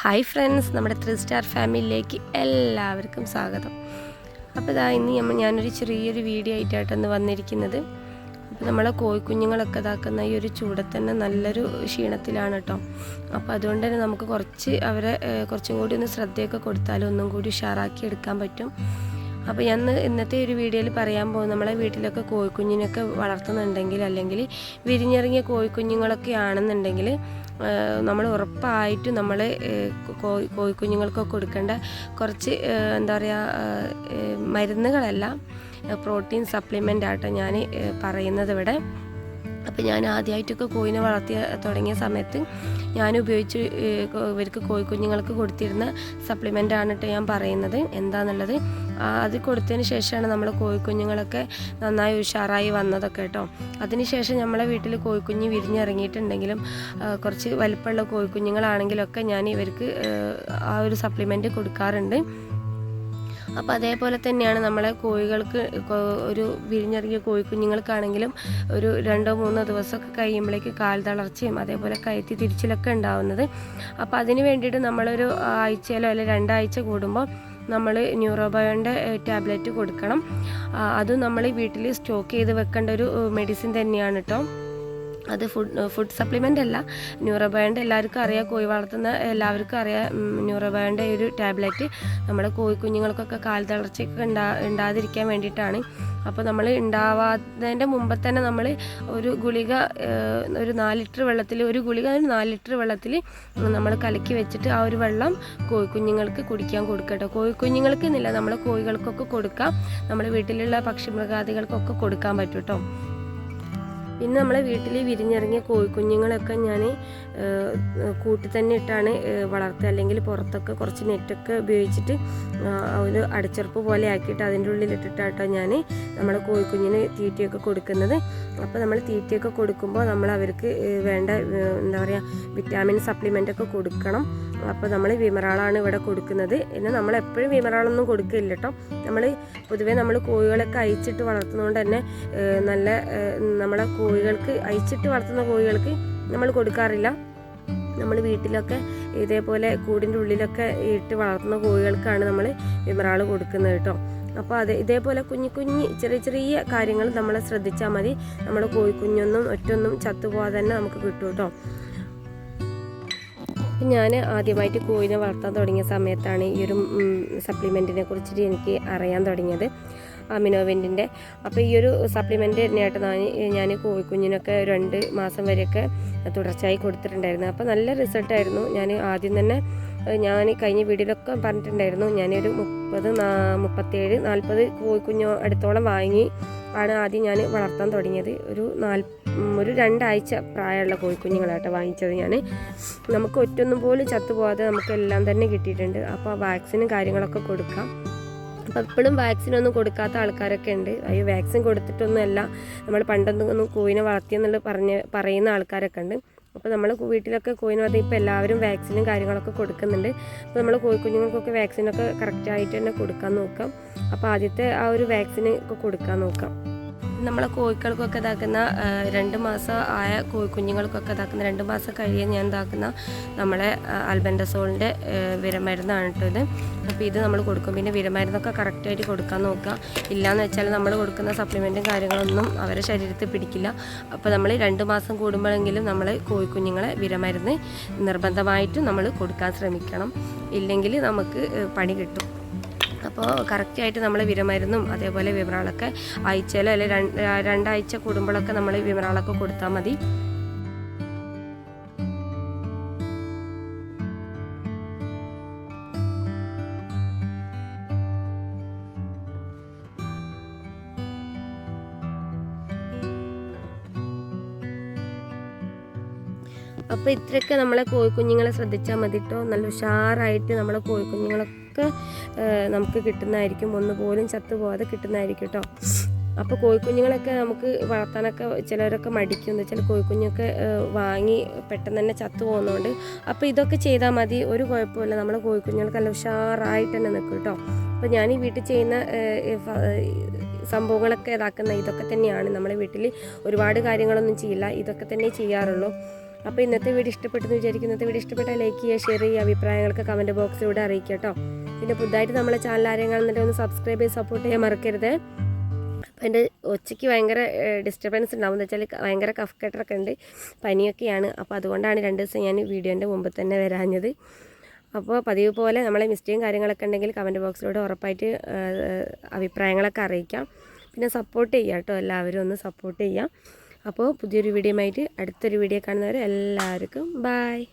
Hi friends നമ്മുടെ three star ഫാമിലിയിലേക്ക് എല്ലാവർക്കും സ്വാഗതം. അപ്പോൾ ഇതാ ഇന്ന് നമ്മൾ ഞാനൊരു ചെറിയൊരു വീഡിയോ ആയിട്ടാണ് വന്നിരിക്കുന്നത്. അപ്പോൾ നമ്മളെ കോഴിക്കുഞ്ഞുങ്ങളൊക്കെ ഇതാക്കുന്ന ഈ ഒരു ചൂടത്ത് തന്നെ നല്ലൊരു ക്ഷീണത്തിലാണ് കേട്ടോ അപ്പോൾ അതുകൊണ്ട് തന്നെ നമുക്ക് കുറച്ച് അവരെ കുറച്ചും കൂടി ഒന്ന് ശ്രദ്ധയൊക്കെ കൊടുത്താൽ ഒന്നും കൂടി ഉഷാറാക്കി എടുക്കാൻ പറ്റും. അപ്പോൾ ഞാൻ ഇന്നത്തെ ഒരു വീഡിയോയിൽ പറയാൻ പോകും നമ്മളെ വീട്ടിലൊക്കെ കോഴിക്കുഞ്ഞിനൊക്കെ വളർത്തുന്നുണ്ടെങ്കിൽ അല്ലെങ്കിൽ വിരിഞ്ഞിറങ്ങിയ കോഴിക്കുഞ്ഞുങ്ങളൊക്കെ ആണെന്നുണ്ടെങ്കിൽ നമ്മൾ ഉറപ്പായിട്ടും നമ്മൾ കോഴി കോഴിക്കുഞ്ഞുങ്ങൾക്കൊക്കെ കൊടുക്കേണ്ട കുറച്ച് എന്താ പറയുക മരുന്നുകളല്ല പ്രോട്ടീൻ സപ്ലിമെന്റ് ആട്ടോ ഞാൻ പറയുന്നത് ഇവിടെ. അപ്പോൾ ഞാൻ ആദ്യമായിട്ടൊക്കെ കോഴിനെ വളർത്തി തുടങ്ങിയ സമയത്ത് ഞാൻ ഉപയോഗിച്ച് ഇവർക്ക് കോഴിക്കുഞ്ഞുങ്ങൾക്ക് കൊടുത്തിരുന്ന സപ്ലിമെന്റ് ആണ് കേട്ടോ ഞാൻ പറയുന്നത്. എന്താണെന്നുള്ളത് അത് കൊടുത്തതിന് ശേഷമാണ് നമ്മൾ കോഴിക്കുഞ്ഞുങ്ങളൊക്കെ നന്നായി ഉഷാറായി വന്നതൊക്കെ കേട്ടോ അതിനുശേഷം നമ്മളെ വീട്ടിൽ കോഴിക്കുഞ്ഞ് വിരിഞ്ഞിറങ്ങിയിട്ടുണ്ടെങ്കിലും കുറച്ച് വലിപ്പമുള്ള കോഴിക്കുഞ്ഞുങ്ങളാണെങ്കിലൊക്കെ ഞാൻ ഇവർക്ക് ആ ഒരു സപ്ലിമെന്റ് കൊടുക്കാറുണ്ട്. അപ്പോൾ അതേപോലെ തന്നെയാണ് നമ്മളെ കോഴികൾക്ക് ഒരു വിരിഞ്ഞിറങ്ങിയ കോഴിക്കുഞ്ഞുങ്ങൾക്കാണെങ്കിലും ഒരു രണ്ടോ മൂന്നോ ദിവസമൊക്കെ കഴിയുമ്പോഴേക്ക് കാൽ തളർച്ചയും അതേപോലെ കയറ്റി തിരിച്ചിലൊക്കെ ഉണ്ടാവുന്നത്. അപ്പോൾ അതിന് വേണ്ടിയിട്ട് നമ്മളൊരു ആഴ്ചയിലോ അല്ലെങ്കിൽ രണ്ടാഴ്ച കൂടുമ്പോൾ നമ്മൾ ന്യൂറോബയോന്റെ ടാബ്ലറ്റ് കൊടുക്കണം. അതും നമ്മൾ വീട്ടിൽ സ്റ്റോക്ക് ചെയ്ത് വെക്കേണ്ട ഒരു മെഡിസിൻ തന്നെയാണ് കേട്ടോ അത് ഫുഡ് ഫുഡ് സപ്ലിമെന്റ് അല്ല. ന്യൂറോബയോണ്ട് എല്ലാവർക്കും അറിയാം. കോഴി വളർത്തുന്ന എല്ലാവർക്കും അറിയാം. ന്യൂറോബയോണ്ട് ഒരു ടാബ്ലറ്റ് നമ്മുടെ കോഴി കുഞ്ഞുങ്ങൾക്കൊക്കെ കാൽ തളർച്ചയൊക്കെ ഉണ്ടാ ഉണ്ടാതിരിക്കാൻ വേണ്ടിയിട്ടാണ്. അപ്പോൾ നമ്മൾ ഉണ്ടാവാത്തതിന്റെ മുമ്പ് തന്നെ നമ്മൾ ഒരു ഗുളിക ഒരു നാല് ലിറ്റർ വെള്ളത്തിൽ ഒരു ഗുളിക ഒരു നാല് ലിറ്റർ വെള്ളത്തിൽ നമ്മൾ കലക്കി വെച്ചിട്ട് ആ ഒരു വെള്ളം കോഴിക്കുഞ്ഞുങ്ങൾക്ക് കുടിക്കാൻ കൊടുക്കട്ടോ. കോഴിക്കുഞ്ഞുങ്ങൾക്ക് എന്നില്ല നമ്മൾ കോഴികൾക്കൊക്കെ കൊടുക്കാം. നമ്മൾ വീട്ടിലുള്ള പക്ഷി മൃഗാദികൾക്കൊക്കെ കൊടുക്കാൻ പറ്റും കേട്ടോ പിന്നെ നമ്മളെ വീട്ടിൽ വിരിഞ്ഞിറങ്ങിയ കോഴിക്കുഞ്ഞുങ്ങളൊക്കെ ഞാൻ കൂട്ടിൽ തന്നെ ഇട്ടാണ് വളർത്തുക. അല്ലെങ്കിൽ പുറത്തൊക്കെ കുറച്ച് നെറ്റൊക്കെ ഉപയോഗിച്ചിട്ട് ഒരു അടച്ചുറപ്പ് പോലെ ആക്കിയിട്ട് അതിന്റെ ഉള്ളിലിട്ടിട്ടാട്ടോ ഞാൻ നമ്മളെ കോഴിക്കുഞ്ഞിന് തീറ്റയൊക്കെ കൊടുക്കുന്നത്. അപ്പോൾ നമ്മൾ തീറ്റയൊക്കെ കൊടുക്കുമ്പോൾ നമ്മൾ അവർക്ക് വേണ്ട എന്താ പറയുക വിറ്റാമിൻ സപ്ലിമെന്റ് ഒക്കെ കൊടുക്കണം. അപ്പോൾ നമ്മൾ വിമറാളാണ് ഇവിടെ കൊടുക്കുന്നത്. പിന്നെ നമ്മൾ എപ്പോഴും വിമറാളൊന്നും കൊടുക്കില്ല കേട്ടോ നമ്മൾ പൊതുവേ നമ്മൾ കോഴികളൊക്കെ അയച്ചിട്ട് വളർത്തുന്നതുകൊണ്ട് തന്നെ നല്ല നമ്മളെ കോഴികൾക്ക് അയച്ചിട്ട് വളർത്തുന്ന കോഴികൾക്ക് നമ്മൾ കൊടുക്കാറില്ല. നമ്മൾ വീട്ടിലൊക്കെ ഇതേപോലെ കൂടിന്റെ ഉള്ളിലൊക്കെ ഇട്ട് വളർത്തുന്ന കോഴികൾക്കാണ് നമ്മൾ വിമറാൾ കൊടുക്കുന്നത് കേട്ടോ അപ്പോൾ അത് ഇതേപോലെ കുഞ്ഞു കുഞ്ഞു ചെറിയ ചെറിയ കാര്യങ്ങൾ നമ്മൾ ശ്രദ്ധിച്ചാൽ മതി. നമ്മുടെ കോഴിക്കുഞ്ഞൊന്നും ഒറ്റൊന്നും ചത്തുപോകാതെ തന്നെ നമുക്ക് കിട്ടും കേട്ടോ ഞാൻ ആദ്യമായിട്ട് കോഴിനെ വളർത്താൻ തുടങ്ങിയ സമയത്താണ് ഈ ഒരു സപ്ലിമെന്റിനെ കുറിച്ചിട്ട് എനിക്ക് അറിയാൻ തുടങ്ങിയത്. അമിനോവെന്റിന്റെ. അപ്പോൾ ഈ ഒരു സപ്ലിമെന്റ് തന്നെയായിട്ട് ഞാൻ കോഴിക്കുഞ്ഞിനൊക്കെ രണ്ട് മാസം വരെയൊക്കെ തുടർച്ചയായി കൊടുത്തിട്ടുണ്ടായിരുന്നു. അപ്പോൾ നല്ല റിസൾട്ടായിരുന്നു ഞാൻ ആദ്യം തന്നെ ഞാൻ കഴിഞ്ഞ വീഡിയോയിലൊക്കെ പറഞ്ഞിട്ടുണ്ടായിരുന്നു. ഞാനൊരു മുപ്പത് മുപ്പത്തേഴ് നാൽപ്പത് കോഴിക്കുഞ്ഞോ അടുത്തോളം വാങ്ങി ആണ് ആദ്യം ഞാൻ വളർത്താൻ തുടങ്ങിയത്. ഒരു ഉം, ഒരു രണ്ടാഴ്ച പ്രായമുള്ള കോഴിക്കുഞ്ഞുങ്ങളായിട്ട് വാങ്ങിച്ചത് ഞാൻ. നമുക്ക് ഒറ്റൊന്നും പോലും ചത്തുപോകാതെ നമുക്ക് എല്ലാം തന്നെ കിട്ടിയിട്ടുണ്ട്. അപ്പോൾ വാക്സിനും കാര്യങ്ങളൊക്കെ കൊടുക്കാം. അപ്പോൾ എപ്പോഴും വാക്സിനൊന്നും കൊടുക്കാത്ത ആൾക്കാരൊക്കെ ഉണ്ട്. അയ്യോ വാക്സിൻ കൊടുത്തിട്ടൊന്നുമല്ല. നമ്മൾ പണ്ടൊന്നും കോയിനെ വളർത്തിയെന്നുള്ള പറഞ്ഞ് പറയുന്ന ആൾക്കാരൊക്കെ ഉണ്ട്. അപ്പോൾ നമ്മൾ വീട്ടിലൊക്കെ കോയിനെ വളർത്തി ഇപ്പോൾ എല്ലാവരും വാക്സിനും കാര്യങ്ങളൊക്കെ കൊടുക്കുന്നുണ്ട്. അപ്പോൾ നമ്മൾ കോഴിക്കുഞ്ഞുങ്ങൾക്കൊക്കെ വാക്സിനൊക്കെ കറക്റ്റായിട്ട് തന്നെ കൊടുക്കാൻ നോക്കാം. അപ്പോൾ ആദ്യത്തെ ആ ഒരു വാക്സിനൊക്കെ കൊടുക്കാൻ നോക്കാം. നമ്മളെ കോഴിക്കൾക്കൊക്കെ ഇതാക്കുന്ന രണ്ട് മാസം ആയ കോഴിക്കുഞ്ഞുങ്ങൾക്കൊക്കെ ഇതാക്കുന്ന രണ്ട് മാസം കഴിയാൻ ഞാൻ ഇതാക്കുന്ന നമ്മളെ അൽബൻഡസോളിന്റെ വിരമരുന്നാണ് കേട്ടോ ഇത്. അപ്പോൾ ഇത് നമ്മൾ കൊടുക്കും. പിന്നെ വിരമരുന്നൊക്കെ കറക്റ്റായിട്ട് കൊടുക്കാൻ നോക്കുക. ഇല്ലയെന്ന് വെച്ചാൽ നമ്മൾ കൊടുക്കുന്ന സപ്ലിമെന്റും കാര്യങ്ങളൊന്നും അവരെ ശരീരത്തിൽ പിടിക്കില്ല. അപ്പോൾ നമ്മൾ രണ്ട് മാസം കൂടുമ്പോഴെങ്കിലും നമ്മൾ കോഴിക്കുഞ്ഞുങ്ങളെ വിരമരുന്ന് നിർബന്ധമായിട്ടും നമ്മൾ കൊടുക്കാൻ ശ്രമിക്കണം. ഇല്ലെങ്കിൽ നമുക്ക് പണി കിട്ടും. അപ്പോൾ കറക്റ്റായിട്ട് നമ്മൾ വിരമരുന്നും അതേപോലെ വിമറാളൊക്കെ ആഴ്ചയിലോ അല്ലെങ്കിൽ രണ്ട് രണ്ടാഴ്ച കൂടുമ്പോഴൊക്കെ നമ്മൾ വിമറാളൊക്കെ കൊടുത്താൽ മതി. അപ്പോൾ ഇത്രയൊക്കെ നമ്മളെ കോഴിക്കുഞ്ഞുങ്ങളെ ശ്രദ്ധിച്ചാൽ മതി കേട്ടോ നല്ല ഉഷാറായിട്ട് നമ്മളെ കോഴിക്കുഞ്ഞുങ്ങളൊക്കെ നമുക്ക് കിട്ടുന്നതായിരിക്കും. ഒന്നുപോലും ചത്തുപോകാതെ കിട്ടുന്നതായിരിക്കും കേട്ടോ അപ്പോൾ കോഴിക്കുഞ്ഞുങ്ങളൊക്കെ നമുക്ക് വളർത്താനൊക്കെ ചിലരൊക്കെ മടിക്കും എന്ന് വെച്ചാൽ കോഴിക്കുഞ്ഞൊക്കെ വാങ്ങി പെട്ടെന്ന് തന്നെ ചത്തു പോകുന്നതുകൊണ്ട് അപ്പോൾ ഇതൊക്കെ ചെയ്താൽ മതി. ഒരു കുഴപ്പമില്ല നമ്മളെ കോഴിക്കുഞ്ഞുങ്ങൾക്ക് നല്ല ഉഷാറായിട്ട് തന്നെ നിൽക്കും കേട്ടോ അപ്പോൾ ഞാൻ ഈ വീട്ടിൽ ചെയ്യുന്ന സംഭവങ്ങളൊക്കെ ഇതാക്കുന്ന ഇതൊക്കെ തന്നെയാണ്. നമ്മളെ വീട്ടിൽ ഒരുപാട് കാര്യങ്ങളൊന്നും ചെയ്യില്ല. ഇതൊക്കെ തന്നെ ചെയ്യാറുള്ളൂ. അപ്പോൾ ഇന്നത്തെ വീഡിയോ ഇഷ്ടപ്പെട്ടെന്ന് വിചാരിക്കുന്നു. ഇന്നത്തെ വീഡിയോ ഇഷ്ടപ്പെട്ടാൽ ലൈക്ക് ചെയ്യുക ഷെയർ ചെയ്യുക അഭിപ്രായങ്ങളൊക്കെ കമന്റ് ബോക്സിലൂടെ അറിയിക്കുക കേട്ടോ. പിന്നെ പുതുതായിട്ട് നമ്മളെ ചാനൽ ആരെയും ഒന്ന് സബ്സ്ക്രൈബ് ചെയ്ത് സപ്പോർട്ട് ചെയ്യാൻ മറക്കരുത്. അപ്പോൾ എന്റെ ഒച്ചയ്ക്ക് ഭയങ്കര ഡിസ്റ്റർബൻസ് ഉണ്ടാവും. എന്ന് വെച്ചാൽ ഭയങ്കര കഫ് കെട്ടറൊക്കെ ഉണ്ട്. പനിയൊക്കെയാണ്. അപ്പോൾ അതുകൊണ്ടാണ് രണ്ട് ദിവസം ഞാൻ വീഡിയോന്റെ മുമ്പ് തന്നെ വരാഞ്ഞത്. അപ്പോൾ പതിവ് പോലെ നമ്മളെ മിസ്റ്റേക്കും കാര്യങ്ങളൊക്കെ ഉണ്ടെങ്കിൽ കമന്റ് ബോക്സിലൂടെ ഉറപ്പായിട്ട് അഭിപ്രായങ്ങളൊക്കെ അറിയിക്കാം. പിന്നെ സപ്പോർട്ട് ചെയ്യാം കേട്ടോ. എല്ലാവരും ഒന്ന് സപ്പോർട്ട് ചെയ്യാം അപ്പോൾ പുതിയൊരു വീഡിയോ ആയിട്ട് അടുത്തൊരു വീഡിയോ കാണുന്നവരെ എല്ലാവർക്കും ബായ്